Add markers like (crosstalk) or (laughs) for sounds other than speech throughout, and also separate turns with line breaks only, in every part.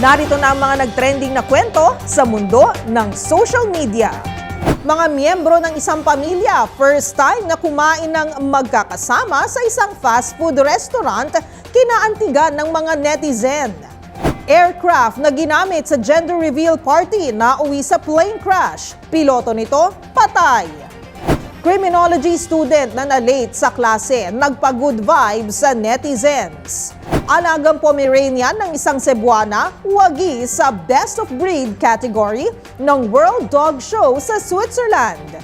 Narito na ang mga nagtrending na kwento sa mundo ng social media. Mga miyembro ng isang pamilya, first time na kumain ng magkakasama sa isang fast food restaurant, kinaantigan ng mga netizen. Aircraft na ginamit sa gender reveal party na uwi sa plane crash. Piloto nito, patay. Criminology student na na-late sa klase, nagpa-good vibes sa netizens. Alagang Pomeranian ng isang Cebuana, wagi sa Best of Breed category ng World Dog Show sa Switzerland.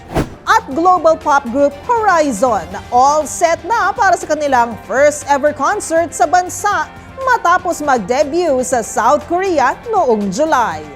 At global pop group Horizon, all set na para sa kanilang first ever concert sa bansa matapos mag-debut sa South Korea noong July.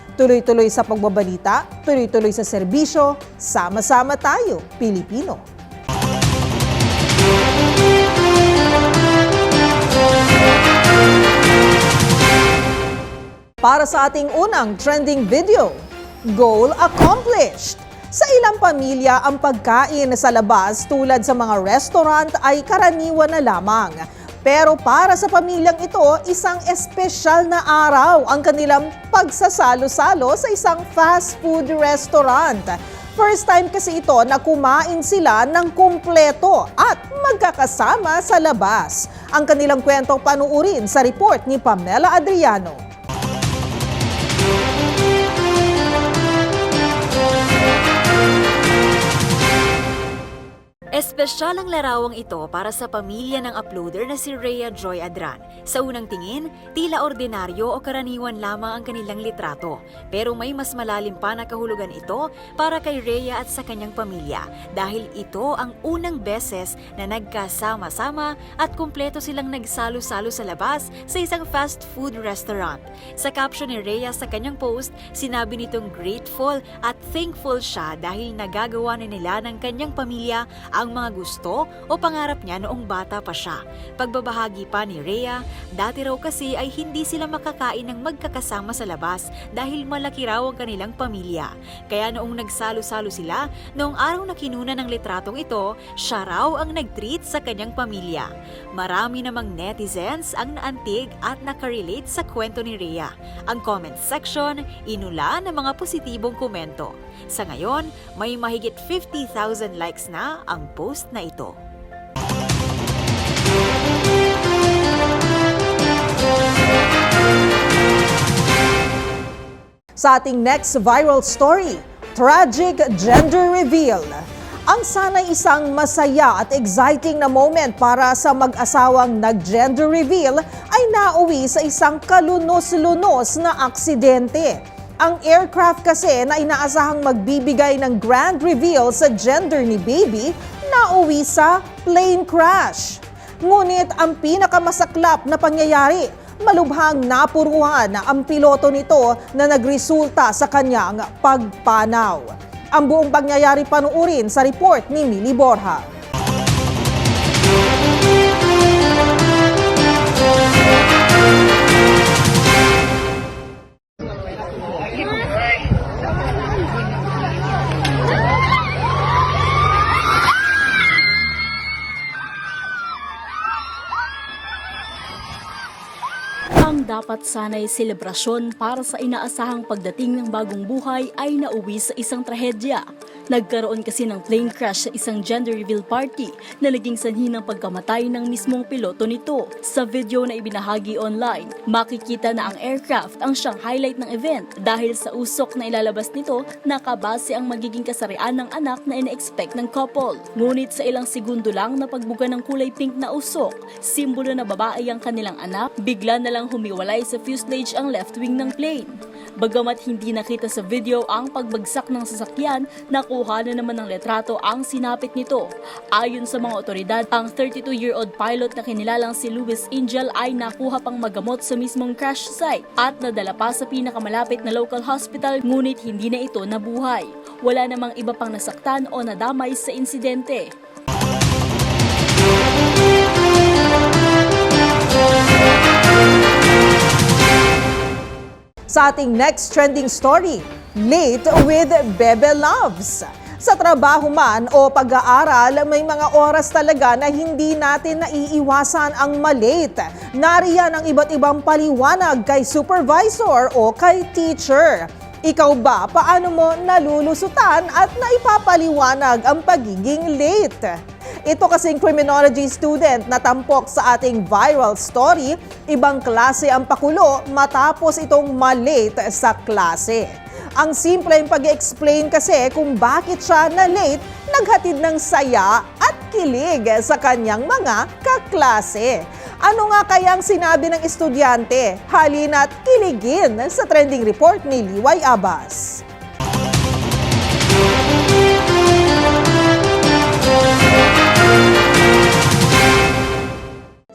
Tuloy-tuloy sa pagbabalita, tuloy-tuloy sa serbisyo, sama-sama tayo, Pilipino. Para sa ating unang trending video, goal accomplished! Sa ilang pamilya, ang pagkain sa labas tulad sa mga restaurant ay karaniwan na lamang. Pero para sa pamilyang ito, isang espesyal na araw ang kanilang pagsasalo-salo sa isang fast food restaurant. First time kasi ito na kumain sila ng kumpleto at magkakasama sa labas. Ang kanilang kwento panuurin sa report ni Pamela Adriano.
Espesyal ang larawang ito para sa pamilya ng uploader na si Rhea Joy Adran. Sa unang tingin, tila ordinaryo o karaniwan lamang ang kanilang litrato. Pero may mas malalim pa na kahulugan ito para kay Rhea at sa kanyang pamilya dahil ito ang unang beses na nagkasama-sama at kumpleto silang nagsalo-salo sa labas sa isang fast food restaurant. Sa caption ni Rhea sa kanyang post, sinabi nitong grateful at thankful siya dahil nagagawa na nila ng kanyang pamilya ang mga gusto o pangarap niya noong bata pa siya. Pagbabahagi pa ni Rhea, dati raw kasi ay hindi sila makakain ng magkakasama sa labas dahil malaki raw ang kanilang pamilya. Kaya noong nagsalo-salo sila, noong araw na kinuna ng litratong ito, siya raw ang nag-treat sa kanyang pamilya. Marami namang netizens ang naantig at nakarelate sa kwento ni Rhea. Ang comment section, inula ng mga positibong komento. Sa ngayon, may mahigit 50,000 likes na ang post na ito.
Sa ating next viral story, tragic gender reveal. Ang sanay isang masaya at exciting na moment para sa mag-asawang nag-gender reveal ay nauwi sa isang kalunos-lunos na aksidente. Ang aircraft kasi na inaasahang magbibigay ng grand reveal sa gender ni baby, nauwi sa plane crash. Ngunit ang pinakamasaklap na pangyayari, malubhang napuruhan ang piloto nito na nagresulta sa kanyang pagpanaw. Ang buong pangyayari panuurin sa report ni Mili Borja.
Ang dapat sana'y selebrasyon para sa inaasahang pagdating ng bagong buhay ay nauwi sa isang trahedya. Nagkaroon kasi ng plane crash sa isang gender reveal party na naging sanhi ng pagkamatay ng mismong piloto nito. Sa video na ibinahagi online, makikita na ang aircraft ang siyang highlight ng event dahil sa usok na ilalabas nito, nakabase ang magiging kasarian ng anak na ina-expect ng couple. Ngunit sa ilang segundo lang na pagbuga ng kulay pink na usok, simbolo na babae ang kanilang anak, bigla na lang humiwalay sa fuselage ang left wing ng plane. Bagamat hindi nakita sa video ang pagbagsak ng sasakyan, nakuha kuhanan naman ng letrato ang sinapit nito. Ayon sa mga otoridad, ang 32-year-old pilot na kinilalang si Luis Angel ay nakuha pang magamot sa mismong crash site at nadala pa sa pinakamalapit na local hospital ngunit hindi na ito nabuhay. Wala namang iba pang nasaktan o nadamay sa insidente.
Sa ating next trending story, late with Bebe Loves. Sa trabaho man o pag-aaral, may mga oras talaga na hindi natin naiiwasan ang malate. Nariyan ang iba't ibang paliwanag kay supervisor o kay teacher. Ikaw ba, paano mo nalulusutan at naipapaliwanag ang pagiging late? Ito kasing criminology student na tampok sa ating viral story, ibang klase ang pakulo matapos itong malate sa klase. Ang simpleng pag-explain kasi kung bakit siya na late, naghatid ng saya at kilig sa kanyang mga kaklase. Ano nga kayang sinabi ng estudyante? Halina't kiligin sa trending report ni Liway Abbas.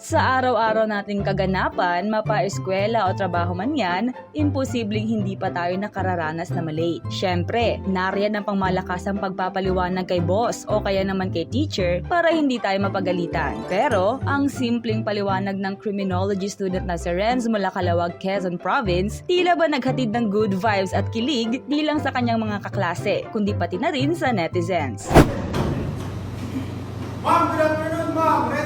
Sa araw-araw nating kaganapan, mapa-eskwela o trabaho man yan, imposibleng hindi pa tayo nakararanas na malate. Siyempre, nariyan ang pangmalakas ang pagpapaliwanag kay boss o kaya naman kay teacher para hindi tayo mapagalitan. Pero, ang simpleng paliwanag ng criminology student na si Renz mula Calawag, Quezon Province, tila ba naghatid ng good vibes at kilig di lang sa kanyang mga kaklase, kundi pati na rin sa netizens.
Ma'am, good afternoon, ma'am.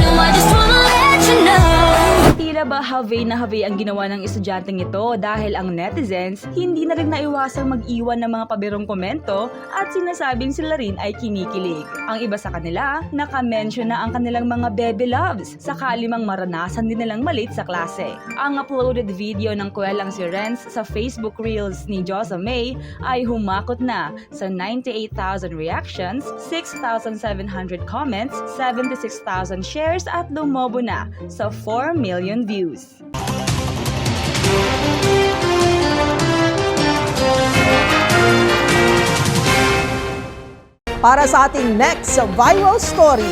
Tila ba have na have ang ginawa ng estudyanteng ito dahil ang netizens hindi na rin naiwasang mag-iwan ng mga pabirong komento at sinasabing sila rin ay kinikilig. Ang iba sa kanila, naka-mention na ang kanilang mga baby loves sakali mang maranasan din nilang malit sa klase. Ang uploaded video ng kwelang si Renz sa Facebook Reels ni Josa May ay humakot na sa 98,000 reactions, 6,700 comments, 76,000 shares at lumobo na sa 4 million views.
Para sa ating next viral story,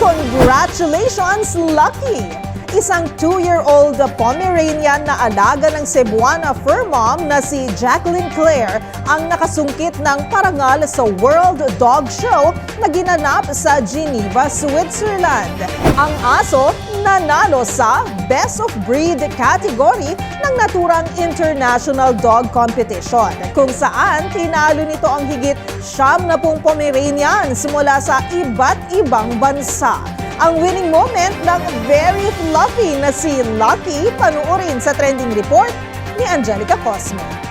Congratulations, Lucky! Isang two-year-old Pomeranian na alaga ng Cebuana fur mom na si Jacqueline Claire ang nakasungkit ng parangal sa World Dog Show na ginanap sa Geneva, Switzerland. Ang aso nanalo sa Best of Breed category ng naturang International Dog Competition kung saan tinalo nito ang higit siyam na pong Pomeranians mula sa iba't ibang bansa. Ang winning moment ng very fluffy na si Lucky panuorin sa trending report ni Angelica Cosmo.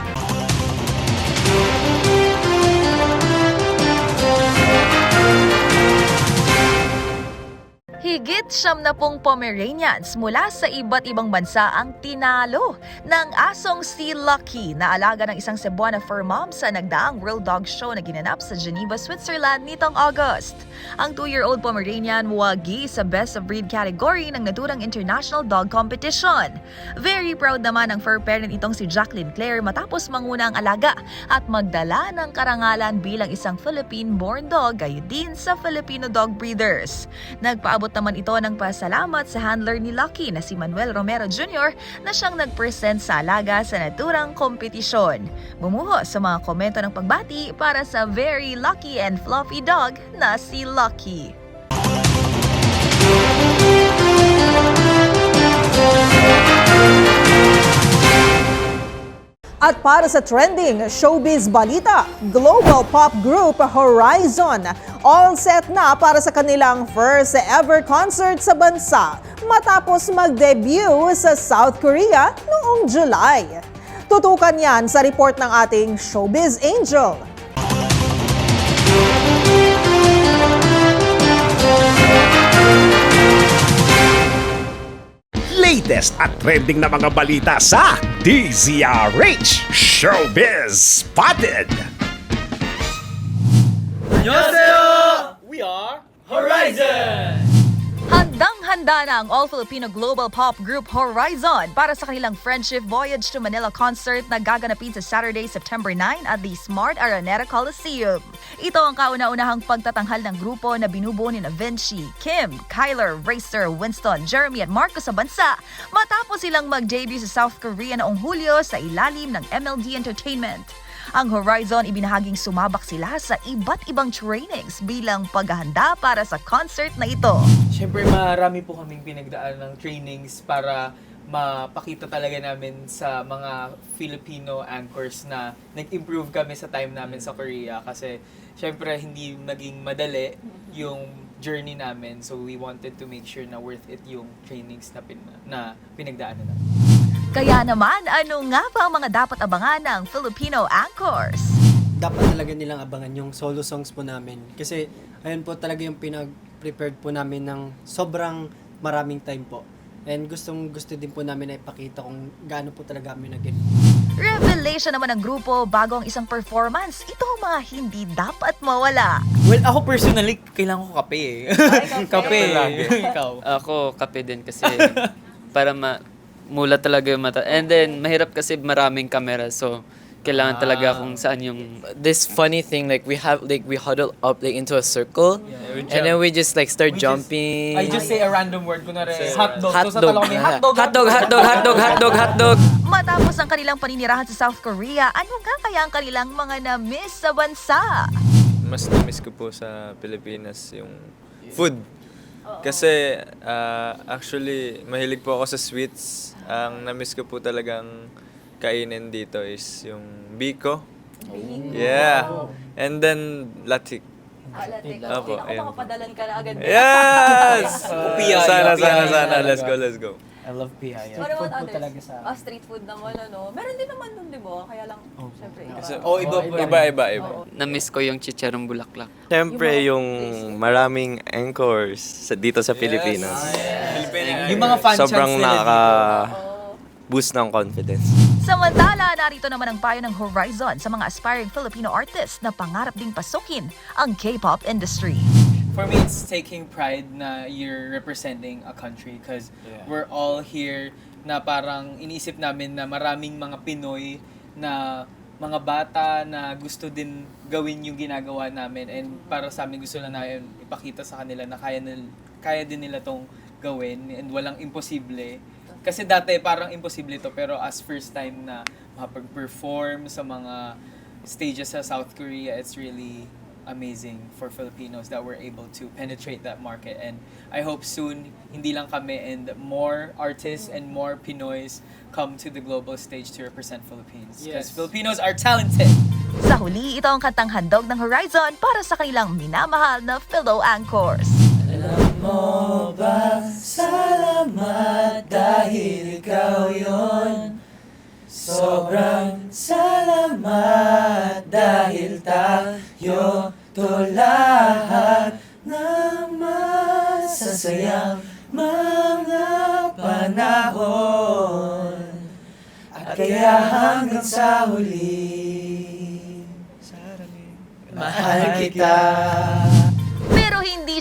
Higit siyam na pong Pomeranians mula sa iba't ibang bansa ang tinalo ng asong si Lucky na alaga ng isang Cebuana fur mom sa nagdaang World Dog Show na ginanap sa Geneva, Switzerland nitong August. Ang 2-year-old Pomeranian wagi sa Best of Breed category ng naturang International Dog Competition. Very proud naman ang fur parent itong si Jacqueline Claire matapos manguna ang alaga at magdala ng karangalan bilang isang Philippine-born dog gayon din sa Filipino dog breeders. Nagpaabot naman ito ng pasalamat sa handler ni Lucky na si Manuel Romero Jr. na siyang nag-present sa alaga sa naturang kompetisyon. Bumuho sa mga komento ng pagbati para sa very lucky and fluffy dog na si Lucky.
At para sa trending showbiz balita, global pop group Horizon all set na para sa kanilang first ever concert sa bansa matapos mag-debut sa South Korea noong July. Tutukan yan sa report ng ating showbiz angel.
latest at trending na mga balita sa DZRH Showbiz Spotted!
안녕하세요. We are Horizon.
Handang Naghanda na ang all-Filipino global pop group Horizon para sa kanilang Friendship Voyage to Manila concert na gaganapin sa Saturday, September 9 at the Smart Araneta Coliseum. Ito ang kauna-unahang pagtatanghal ng grupo na binubuo ni na Vinci, Kim, Kyler, Racer, Winston, Jeremy at Marco sa bansa matapos silang mag-debut sa South Korea noong Hulyo sa ilalim ng MLD Entertainment. Ang Horizon ibinahaging sumabak sila sa iba't ibang trainings bilang paghahanda para sa concert na ito.
Siyempre, marami po kaming pinagdaan ng trainings para mapakita talaga namin sa mga Filipino anchors na nag-improve kami sa time namin sa Korea kasi siyempre hindi naging madali yung journey namin so we wanted to make sure na worth it yung trainings na, pin- na pinagdaanan namin.
Kaya naman, ano nga ba ang mga dapat abangan ng Filipino anchors?
dapat talaga nilang abangan yung solo songs po namin. Kasi ayun po talaga yung pinag-prepared po namin ng sobrang maraming time po. And gustong gusto din po namin na ipakita kung gaano po talaga kami nag
Revelation naman ng grupo bago ang isang performance. Ito ang mga hindi dapat mawala.
Well, ako personally, kailangan ko kape eh. kape. (laughs) (laughs) Ikaw.
Ako, kape din kasi (laughs) para ma mula talaga yung mata. And then, mahirap kasi maraming camera. So, kailangan talaga kung saan yung...
this funny thing like we have like we huddle up like into a circle
we
and then we just like start
We just-
jumping
I just say a random word. Kunwari, hotdog. hotdog,
hotdog hotdog hotdog hotdog hotdog
Matapos ang kanilang paninirahan sa South Korea, ano nga kaya ang kanilang mga na-miss sa bansa?
mas na-miss ko po sa Pilipinas yung food. Kasi ah, actually mahilig po ako sa sweets. Ang na-miss ko po talagang kainin dito is yung biko. Yeah. And then latik. Opo, ayun.
Makapadalan ka na agad.
Yes!
Piyaya,
sana, sana,
piyaya
sana.
talaga.
Let's go, let's go.
I love Pihaya.
What about
Food po
others?
talaga sa...
Ah, street food naman, ano. Meron din naman dun, di ba? Kaya lang, syempre, iba.
Kasi-
Oh, iba,
Iba, iba, iba.
Na-miss ko yung chicharong bulaklak.
Siyempre, yung maraming anchors sa, dito sa Pilipinas.
Yung mga fan
Sobrang
nila
nakaka-boost ng confidence.
Samantala, narito naman ang payo ng Horizon sa mga aspiring Filipino artists na pangarap ding pasukin ang K-pop industry.
For me, it's taking pride na you're representing a country because we're all here na parang iniisip namin na maraming mga Pinoy na mga bata na gusto din gawin yung ginagawa namin and para sa amin gusto lang namin ipakita sa kanila na kaya, nil, kaya din nila tong gawin and walang imposible. Kasi dati parang imposible to pero as first time na makapag-perform sa mga stages sa South Korea, it's really amazing for Filipinos that we're able to penetrate that market. And I hope soon, hindi lang kami and more artists and more Pinoys come to the global stage to represent Philippines. Because
Yes.
Filipinos are talented!
Sa huli, ito ang kantang handog ng Horizon para sa kanilang minamahal na fellow anchors.
Salamat dahil ikaw yon Sobrang salamat dahil tayo to lahat ng masasayang mga panahon. At kaya hanggang sa huli Mahal kita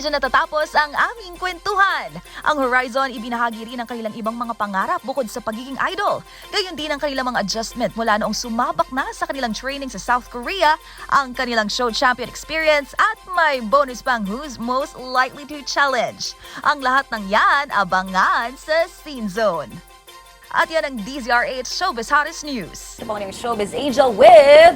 dyan natatapos ang aming kwentuhan. Ang Horizon ibinahagi rin ang kanilang ibang mga pangarap bukod sa pagiging idol. Gayon din ang kanilang mga adjustment mula noong sumabak na sa kanilang training sa South Korea, ang kanilang show champion experience at may bonus pang who's most likely to challenge. Ang lahat ng yan abangan sa Scene Zone. At yan ang DZRH Showbiz Hottest News.
Ito po ang showbiz angel with...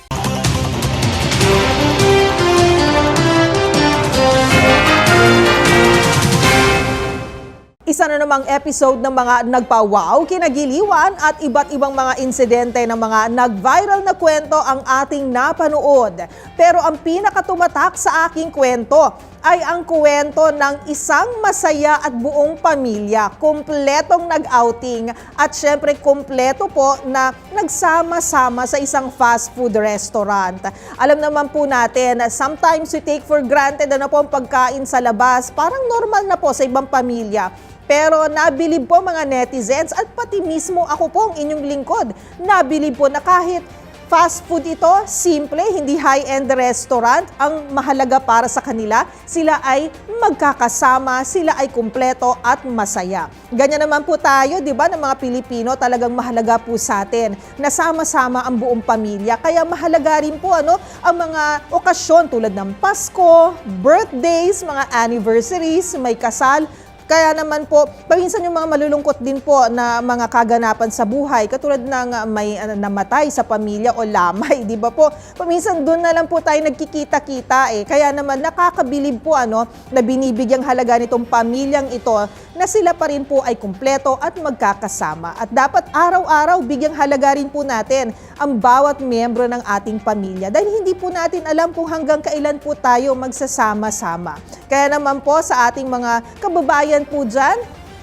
Isa na namang episode ng mga nagpa-wow, kinagiliwan at iba't ibang mga insidente ng mga nag-viral na kwento ang ating napanood. Pero ang pinakatumatak sa aking kwento ay ang kwento ng isang masaya at buong pamilya, kumpletong nag-outing at syempre kumpleto po na nagsama-sama sa isang fast food restaurant. Alam naman po natin, sometimes we take for granted ano po ang pagkain sa labas, parang normal na po sa ibang pamilya. Pero nabilib po mga netizens at pati mismo ako po ang inyong lingkod. Nabilib po na kahit Fast food ito, simple, hindi high-end restaurant. Ang mahalaga para sa kanila, sila ay magkakasama, sila ay kumpleto at masaya. Ganyan naman po tayo, di ba, ng mga Pilipino, talagang mahalaga po sa atin na sama-sama ang buong pamilya. Kaya mahalaga rin po ano, ang mga okasyon tulad ng Pasko, birthdays, mga anniversaries, may kasal, kaya naman po, paminsan yung mga malulungkot din po na mga kaganapan sa buhay, katulad ng uh, may uh, namatay sa pamilya o lamay, (laughs) di ba po? Paminsan doon na lang po tayo nagkikita-kita eh. Kaya naman nakakabilib po ano, na binibigyang halaga nitong pamilyang ito na sila pa rin po ay kumpleto at magkakasama. At dapat araw-araw bigyang halaga rin po natin ang bawat miyembro ng ating pamilya dahil hindi po natin alam kung hanggang kailan po tayo magsasama-sama. Kaya naman po sa ating mga kababayan po dyan,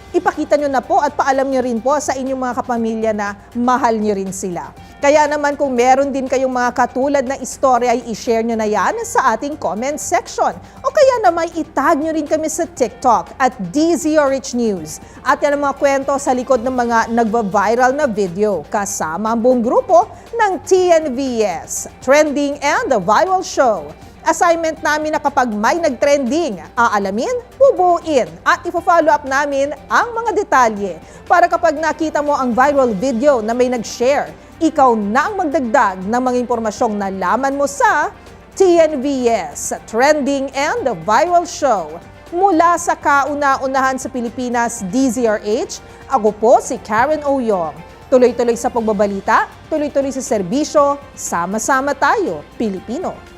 ipakita nyo na po at paalam nyo rin po sa inyong mga kapamilya na mahal nyo rin sila. Kaya naman kung meron din kayong mga katulad na istorya ay i-share nyo na yan sa ating comment section. O kaya naman itag nyo rin kami sa TikTok at DZRH News. At yan ang mga kwento sa likod ng mga nagva-viral na video kasama ang buong grupo ng TNVS, Trending and the Viral Show. Assignment namin na kapag may nag-trending, aalamin, bubuin at ipo-follow up namin ang mga detalye para kapag nakita mo ang viral video na may nag-share, ikaw na ang magdagdag ng mga impormasyong nalaman mo sa TNVS, Trending and Viral Show. Mula sa kauna-unahan sa Pilipinas, DZRH, ako po si Karen Oyong. Tuloy-tuloy sa pagbabalita, tuloy-tuloy sa serbisyo, sama-sama tayo, Pilipino.